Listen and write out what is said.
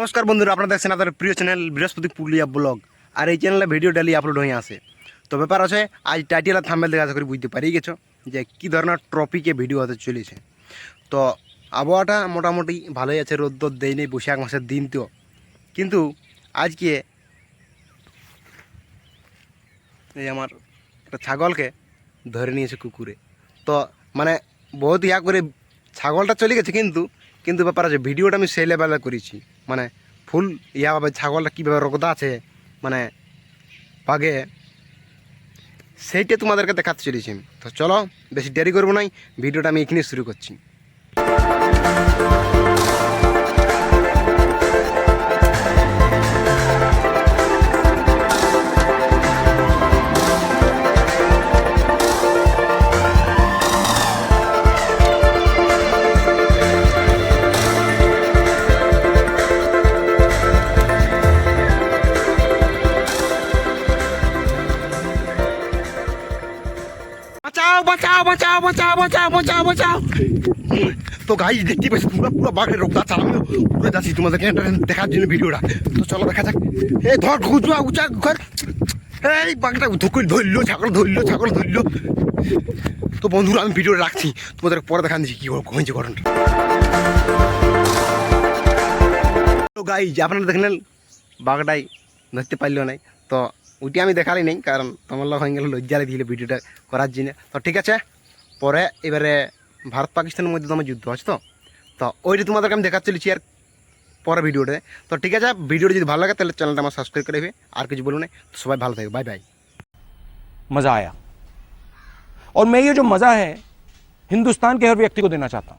নমস্কার বন্ধুরা, আপনারা দেখছেন আপনাদের প্রিয় চ্যানেল বৃহস্পতি পুরুলিয়া ব্লগ। আর এই চ্যানেলে ভিডিও ডেলি আপলোড হয়ে আসে তো ব্যাপার আছে, আজ টাইটেল আর থাম্বেল দেখা আশা করি বুঝতে পারি গেছো যে কী ধরনের টপিকে ভিডিও হতে চলেছে। তো আবহাওয়াটা মোটামুটি ভালোই আছে রোদ রোদ দেয়নি বৈশাখ মাসের দিন তো। কিন্তু আজকে এই আমার একটা ছাগলকে ধরে নিয়েছে কুকুরে। তো মানে বহুত ইয়া করে ছাগলটা চলে গেছে কিন্তু কিন্তু ব্যাপার আছে ভিডিওটা আমি সেই লেভেলে করেছি। মানে ফুল ইয়াভাবে ছাগলটা কীভাবে রোগদা আছে মানে পাগে সেইটা তোমাদেরকে দেখাতে চলেছি তো চলো, বেশি দেরি করব নাই, ভিডিওটা আমি এখানে শুরু করছি। বাঁচাও বাঁচাও বাঁচাও বাঁচাও বাঁচাও বাঁচাও বাঁচাও। তো গাই দেখতে পাচ্ছি পুরো পুরো বাঘের রোগদা চালানো পুরো যাচ্ছি তোমাদেরকে দেখার জন্য ভিডিওটা। তো চলো দেখা যাক। এই ধর উঁচা উঁচা, ঘর। এই বাঘটা ধুকুল ধরলো, ছাগল ধরলো ছাগল ধরলো। তো বন্ধুরা, আমি ভিডিও রাখছি। তোমাদের পরে দেখান দিচ্ছি কী হয়েছে ঘটনাটা। তো গাই আপনারা দেখলেন বাঘটাই ধরতে পারল নাই। তো ওইটি আমি দেখালি নেই কারণ তোমার লোক হয়ে গেল লজ্জালে দিলে ভিডিওটা করার জন্য তো ঠিক আছে পরে এবারে ভারত পাকিস্তানের মধ্যে তোমার যুদ্ধ আছে তো তো ওইটি তোমাদেরকে আমি দেখাতে চলেছি আর পরে ভিডিওতে তো ঠিক আছে ভিডিওটা যদি ভালো লাগে তাহলে চ্যানেলটা আমার সাবস্ক্রাইব করে দেবে আর কিছু বলুন তো সবাই ভালো থাকবে বাই বাই मज़ा आया और मैं ये जो मज़ा है हिंदुस्तान के हर व्यक्ति को देना चाहता हूँ